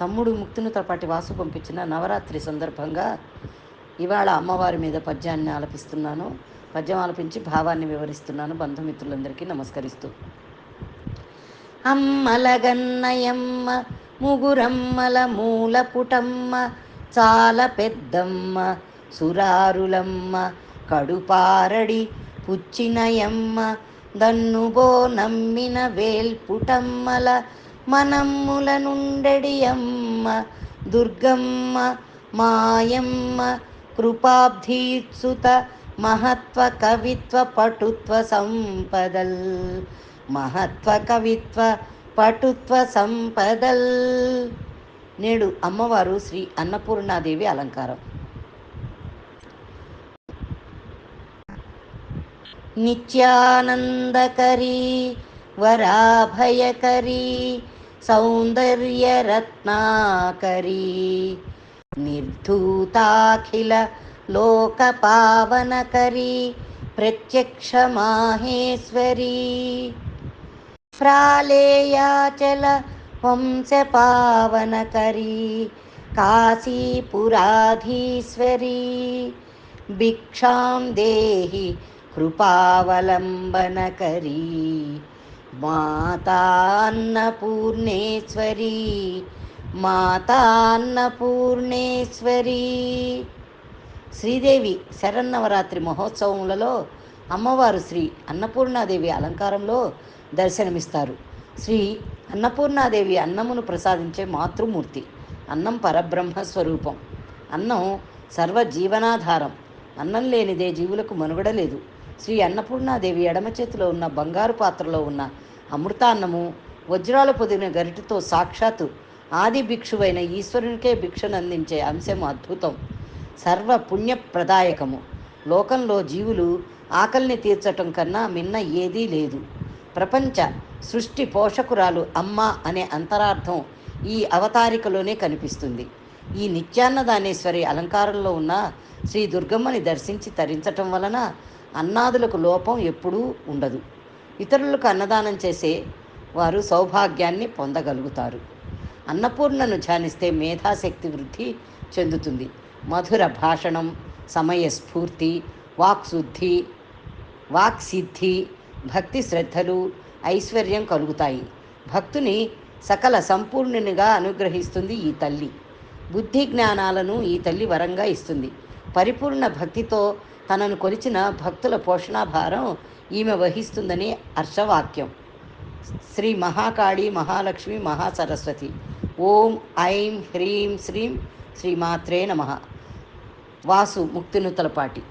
తమ్ముడు ముక్తినుతల పాటి వాసు పంపించిన నవరాత్రి సందర్భంగా ఇవాళ అమ్మవారి మీద పద్యాన్ని ఆలపిస్తున్నాను. పద్యం ఆలపించి భావాన్ని వివరిస్తున్నాను. బంధుమిత్రులందరికీ నమస్కరిస్తూ. అమ్మలగన్నయమ్మ ముగురమ్మల మూల పుటమ్మ చాలా పెద్దమ్మ సురారులమ్మ కడుపారడి పుచ్చినయమ్మ దన్నుబో నమ్మిన వేల్పుటమ్మల మనమ్ముల అమ్మ దుర్గమ్మ మాయమ్మ కృపాబ్ధీత్సుత మహత్వ కవిత్వ పటుత్వ సంపదల్. మహత్వ కవిత్వ పటుత్వ సంపదల్. నేడు అమ్మవారు శ్రీ అన్నపూర్ణాదేవి అలంకారం. నిత్యానందకరీ వరాభయకరీ सौन्दर्यरत्नाकरी। निर्धूताखिल लोकपावनकरी प्रत्यक्षमाहेश्वरी। प्रालेयाचल वंशपावनकरी काशीपुराधीश्वरी। भिक्षां देहि कृपावलम्बनकरी। మాతాన్నపూర్ణేశ్వరీ మాతాన్నపూర్ణేశ్వరీ. శ్రీదేవి శరన్నవరాత్రి మహోత్సవములలో అమ్మవారు శ్రీ అన్నపూర్ణాదేవి అలంకారంలో దర్శనమిస్తారు. శ్రీ అన్నపూర్ణాదేవి అన్నమును ప్రసాదించే మాతృమూర్తి అన్నం పరబ్రహ్మ స్వరూపం అన్నం సర్వ జీవనాధారం అన్నం లేనిదే జీవులకు మనుగడ లేదు. శ్రీ అన్నపూర్ణాదేవి ఎడమ చేతిలో ఉన్న బంగారు పాత్రలో ఉన్న అమృతాన్నము వజ్రాలు పొదిగిన గరిటతో సాక్షాత్తు ఆది భిక్షువైన ఈశ్వరునికే భిక్షను అందించే అంశం అద్భుతం. సర్వ పుణ్యప్రదాయకము లోకంలో జీవులు ఆకలిని తీర్చటం కన్నా మిన్న ఏదీ లేదు. ప్రపంచ సృష్టి పోషకురాలు అమ్మ అనే అంతరార్థం ఈ అవతారికలోనే కనిపిస్తుంది. ఈ నిత్యాన్నదానేశ్వరి అలంకారంలో ఉన్న శ్రీ దుర్గమ్మని దర్శించి తరించటం వలన అన్నాదులకు లోపం ఎప్పుడూ ఉండదు. ఇతరులకు అన్నదానం చేసే వారు సౌభాగ్యాన్ని పొందగలుగుతారు. అన్నపూర్ణను ధ్యానిస్తే మేధాశక్తి వృద్ధి చెందుతుంది. మధుర భాషణం సమయస్ఫూర్తి వాక్శుద్ధి వాక్సిద్ధి భక్తి శ్రద్ధలు ఐశ్వర్యం కలుగుతాయి. భక్తుని సకల సంపూర్ణునిగా అనుగ్రహిస్తుంది ఈ తల్లి. బుద్ధి జ్ఞానాలను ఈ తల్లి వరంగా ఇస్తుంది. పరిపూర్ణ భక్తితో తనను కొలిచిన భక్తుల పోషణాభారం ఈమె వహిస్తుందని హర్షవాక్యం. శ్రీ మహాకాళి మహాలక్ష్మి మహాసరస్వతి. ఓం ఐం హ్రీం శ్రీం శ్రీమాత్రే నమ. వాసు ముక్తినుతలపాటి